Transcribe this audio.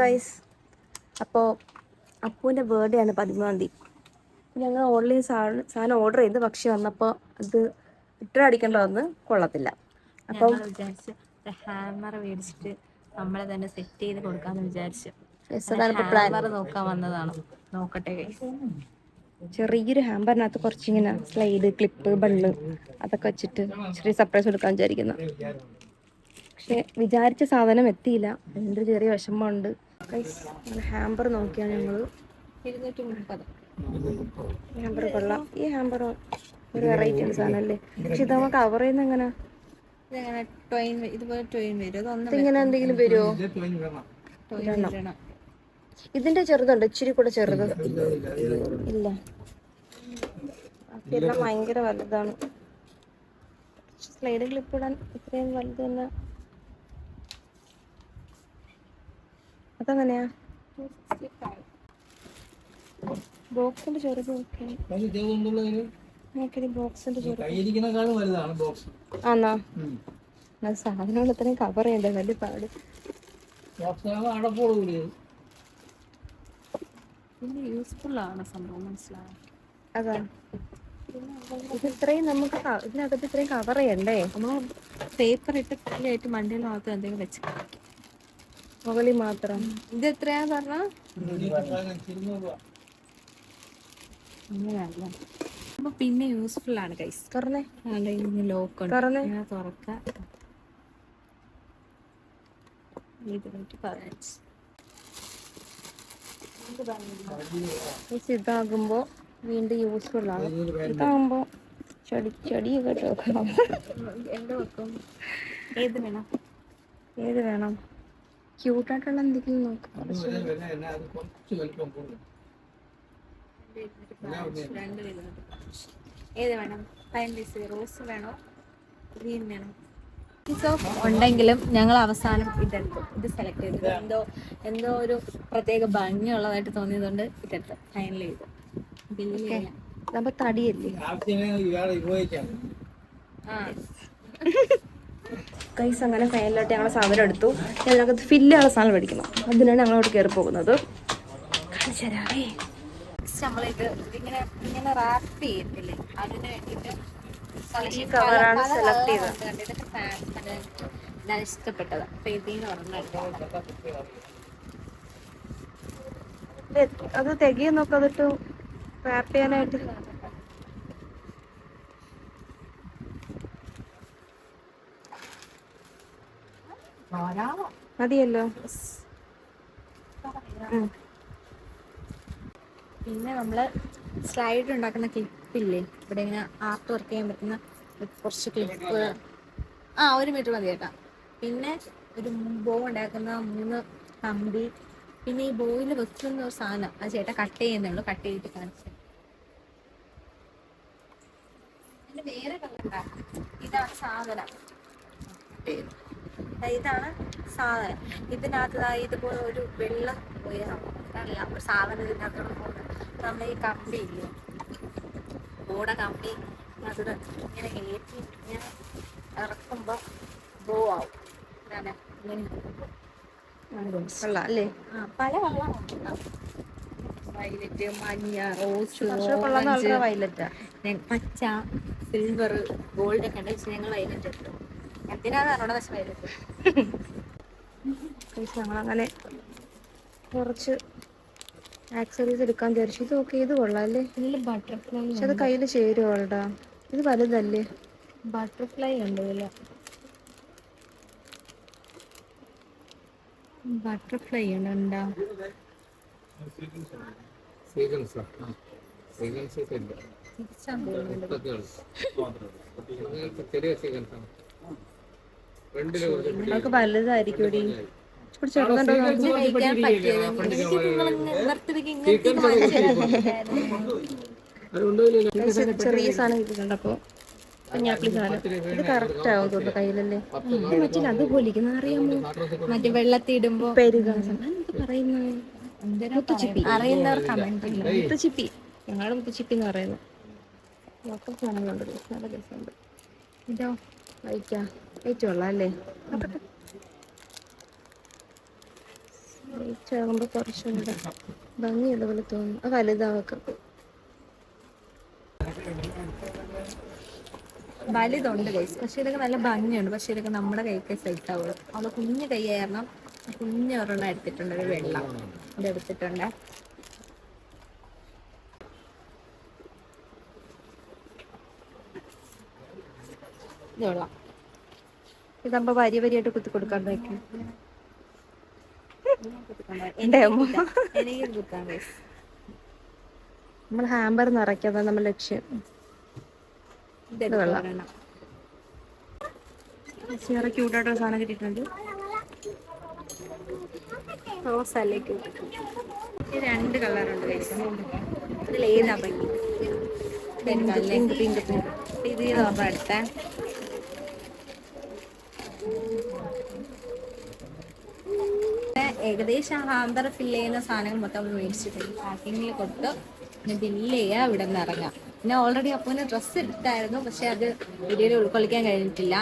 Guys അപ്പോൾ അപ്പുവിന്റെ birthday ആണ് പതിമൂന്നാം തീയതി. ഞങ്ങൾ ഓൺലൈൻ സാധനം സാധനം ഓർഡർ ചെയ്ത് പക്ഷെ വന്നപ്പോൾ അത് റിട്ടേൺ അടിക്കേണ്ട വന്ന് കൊള്ളത്തില്ല. അപ്പം ഹാമർ മേടിച്ചിട്ട് നമ്മളെ തന്നെ സെറ്റ് ചെയ്ത് കൊടുക്കാന്ന് വിചാരിച്ചു. ഹാമർ നോക്കാൻ വന്നതാണ്. നോക്കട്ടെ. ചെറിയൊരു ഹാമ്പറിനകത്ത് കുറച്ചിങ്ങനെ സ്ലൈഡ് ക്ലിപ്പ് ബണ്ണ് അതൊക്കെ വെച്ചിട്ട് ചെറിയ സർപ്രൈസ് കൊടുക്കാൻ വിചാരിക്കുന്നു. പക്ഷെ വിചാരിച്ച സാധനം എത്തിയില്ല. എന്തൊരു ചെറിയ വിഷമമുണ്ട്. ഹാമ്പർ നോക്കിയാണ് ഞങ്ങൾ ഇരുന്നൂറ്റി മുപ്പത് ഹാമ്പർ കൊള്ളാം. ഈ ഹാമ്പർ ഒരു വെറൈറ്റി ആണ് സാധനം അല്ലേ പക്ഷെ ഇത് നമുക്ക് കവർ ചെയ്യുന്ന എങ്ങനെ? ഇതുപോലെ ടോയിൻ വരും? എന്തെങ്കിലും വരുമോ ഇതിന്റെ ചെറുതുണ്ട് ഇച്ചിരി കൂടെ ചെറുത്. ഇല്ല. ബാക്കിയെല്ലാം ഭയങ്കര വലുതാണ്. സ്ലൈഡ് ക്ലിപ്പ് ഇടാൻ ഇത്രയും വലുത് തന്നെ അതെങ്ങനെയാ? ബോക്സിന്റെ ചെറുത് ബോക്സിന്റെ ചെറുത്. സാധനങ്ങൾ ഇത്രയും കവർ ചെയ്യണ്ടേ വലിയ പാട്. പിന്നെ യൂസ്ഫുൾ ആണ് സംഭവം മനസ്സിലാവും നമുക്ക് ഇതിനകത്ത് ഇത്രയും കവർ ചെയ്യണ്ടേ? നമ്മൾ പേപ്പർ ഇട്ട് ആയിട്ട് മണ്ടയിൽ മാത്രം എന്തെങ്കിലും വെച്ച് മുകളിൽ മാത്രം. ഇത് എത്രയാ പറഞ്ഞ? അങ്ങനെയല്ല അപ്പൊ പിന്നെ യൂസ്ഫുൾ ആണ് കൈസ് തുറന്നേ. ലോക്ക് തുറന്നേ. തുറക്കാം. ഇതാകുമ്പോ വീണ്ടും യൂസ്ഫുൾ ആണ്. ഇതാകുമ്പോ ചെടി ചെടിയൊക്കെ ചോക്കണം വെക്കും? ഏത് വേണം? ഏത് വേണം? ക്യൂട്ടായിട്ടുള്ള എന്തെങ്കിലും നോക്ക് വില വില എന്നാ അത് കുറച്ച് വലിപ്പം കൂടുതൽ രണ്ട് ഏത് വേണം പൈൻ പീസ് റോസ് വേണോ ഗ്രീൻ വേണോ ഓഫ് ഉണ്ടെങ്കിലും ഞങ്ങൾ അവസാനം ഇതെടുത്തു. ഇത് സെലക്ട് ചെയ്തു. എന്തോ എന്തോ ഒരു പ്രത്യേക ഭംഗിയുള്ളതായിട്ട് തോന്നിയതുകൊണ്ട് ഇതെടുത്തു. ഫൈനൽ ചെയ്തു. പിന്നെ ചെയ്യാം നമ്മ തടിയല്ലേ? ആ. കൈസ് അങ്ങനെ ഫൈനലായിട്ട് ഞങ്ങൾ സാധനം എടുത്തു. ഞങ്ങൾക്ക് ഫില്ലുള്ള സാധനം മേടിക്കണം. അതിനാണ് ഞങ്ങളോട് കയറി പോകുന്നത്. കാണിച്ചു തരാവേ Next നമ്മളിത് ഇതിങ്ങനെ ഇങ്ങനെ റാപ്പ് ചെയ്യത്തില്ലേ അതിന് വേണ്ടിയിട്ട് ഈ കവറാണ് സെലക്ട് ചെയ്തത്. ഞാൻ ഇഷ്ടപ്പെട്ടത്. അപ്പൊ ഇതിന്ന് അത് തികയെന്നൊക്കെ നോക്ക് അതിട്ട് റാപ്പ് ചെയ്യാനായിട്ട് മതിയല്ലോ. പിന്നെ നമ്മൾ സ്ലൈഡ് ഉണ്ടാക്കുന്ന ക്ലിപ്പ് ഇല്ലേ? ഇവിടെ ഇങ്ങനെ ആർട്ട് വർക്ക് ചെയ്യാൻ പറ്റുന്ന കുറച്ച് ക്ലിപ്പ് ആ ഒരു മീറ്റർ മതി കേട്ടാ. പിന്നെ ഒരു ബോ ഉണ്ടാക്കുന്ന മൂന്ന് കമ്പി. പിന്നെ ഈ ബോയിൽ വെക്കുന്ന ഒരു സാധനം. ആ ചേട്ടാ കട്ട് ചെയ്യുന്നുള്ളൂ കട്ട് ചെയ്തിട്ട് കാണിച്ചു വേറെ ഇതാണ് സാധനം. കട്ട്. ഇതാണ് സാധനം. ഇതിനകത്തായി ഇതുപോലെ ഒരു വെള്ളം പോയാൽ ഒരു സാധനം ഇതിനകത്തോട് പോകുന്നത് നമ്മൾ ഈ കമ്പി ഇല്ലേ? ബോട കമ്പി. അതിൽ ഇങ്ങനെ കയറ്റി ഇങ്ങനെ ഇറക്കുമ്പോൾ ബോ ആവും. ഇങ്ങനെ അല്ലേ? ആ പല വയലറ്റ് മഞ്ഞ റോസ് വയലറ്റാ പച്ച സിൽവർ ഗോൾഡ് ഒക്കെ ഉണ്ട്. പക്ഷെ ഞങ്ങൾ വയലറ്റ് എടുത്തു ഞങ്ങളങ്ങനെ കുറച്ച് ആക്സറീസ് എടുക്കാൻ വിചാരിച്ചു. ഇത് ഓക്കെ ഇത് കൊള്ളാം അല്ലേ ബട്ടർഫ്ലൈ പക്ഷെ അത് കയ്യിൽ ചേരുവോടാ ഇത് വലുതല്ലേ? ബട്ടർഫ്ലൈ ഉണ്ട് ഇതിൽ ബട്ടർഫ്ലൈ ഉണ്ട്. ഉണ്ടാ സീക്വൻസ് ചെറിയ സീക്വൻസ് ആണ്. നമുക്ക് വലുതായിരിക്കും ചെറിയ സാധനം കിട്ടിയിട്ടുണ്ട് അപ്പോൾ കുഞ്ഞാപ്പിളി സാധനം. ഇത് കറക്റ്റ് ആവും തോന്നുന്നു കയ്യിലല്ലേ. മറ്റേ മറ്റില്ല അതുപോലെ ഇരിക്കുന്ന അറിയാമോ? മറ്റേ വെള്ളത്തിൽ ഇടുമ്പോ പെരുക എന്ത് പറയുന്നത് മുത്തുച്ചിപ്പി. അറിയുന്നവർ കമന്റ് മുത്തുച്ചിപ്പി. ഞങ്ങളുടെ മുത്തുച്ചിപ്പി എന്ന് പറയുന്നത് മൊത്തം സാധനങ്ങളുണ്ടല്ലോ നല്ല രസമുണ്ട്. ഇതോ. ഏറ്റവും കൊള്ളാം അല്ലേ? ചേർക്കുമ്പോൾ കുറച്ചും കൂടെ ഭംഗിയുള്ള പോലെ തോന്നും. അത് വലുതാവൊക്കെ. വലുതുണ്ട് കൈസ് പക്ഷെ ഇതൊക്കെ നല്ല ഭംഗിയുണ്ട്. പക്ഷെ ഇതൊക്കെ നമ്മുടെ കൈക്ക് സെറ്റ് ആവുള്ളൂ. അവൾ കുഞ്ഞു കൈ കാരണം കുഞ്ഞു ഒരെണ്ണം എടുത്തിട്ടുണ്ട്. ഒരു വെള്ളം. ഇത് ഇത് കൊള്ളാം. ഇതാകുമ്പോൾ വരി വരിയായിട്ട് കുത്തി കൊടുക്കാൻ പറ്റും നമ്മൾ ഹാമ്പർ നിറയ്ക്കാതെ നമ്മൾ ലക്ഷ്യം. വേറെ ക്യൂട്ടായിട്ടൊരു സാധനം കിട്ടിയിട്ടുണ്ട്. റോസ് അല്ലേ. ഈ രണ്ട് കളറുണ്ട് ഇതിൽ ഏതാ ഭംഗി? പിങ്ക് പിങ്ക് പിങ്ക് ഇത് പറഞ്ഞ എടുത്തേ ഏകദേശം ഹാമ്പർ ഫില്ല് ചെയ്യുന്ന സാധനങ്ങൾ മൊത്തം നമ്മൾ മേടിച്ചിട്ടുണ്ട് പാക്കിങ്ങിൽ കൊടുത്ത് ബില്ല് ചെയ്യുക ഇവിടെ നിന്ന് ഇറങ്ങാം. പിന്നെ ഓൾറെഡി അപ്പൂന് ഡ്രസ്സ് എടുത്തായിരുന്നു പക്ഷെ അത് വീഡിയോയിൽ ഉൾക്കൊള്ളിക്കാൻ കഴിഞ്ഞിട്ടില്ല.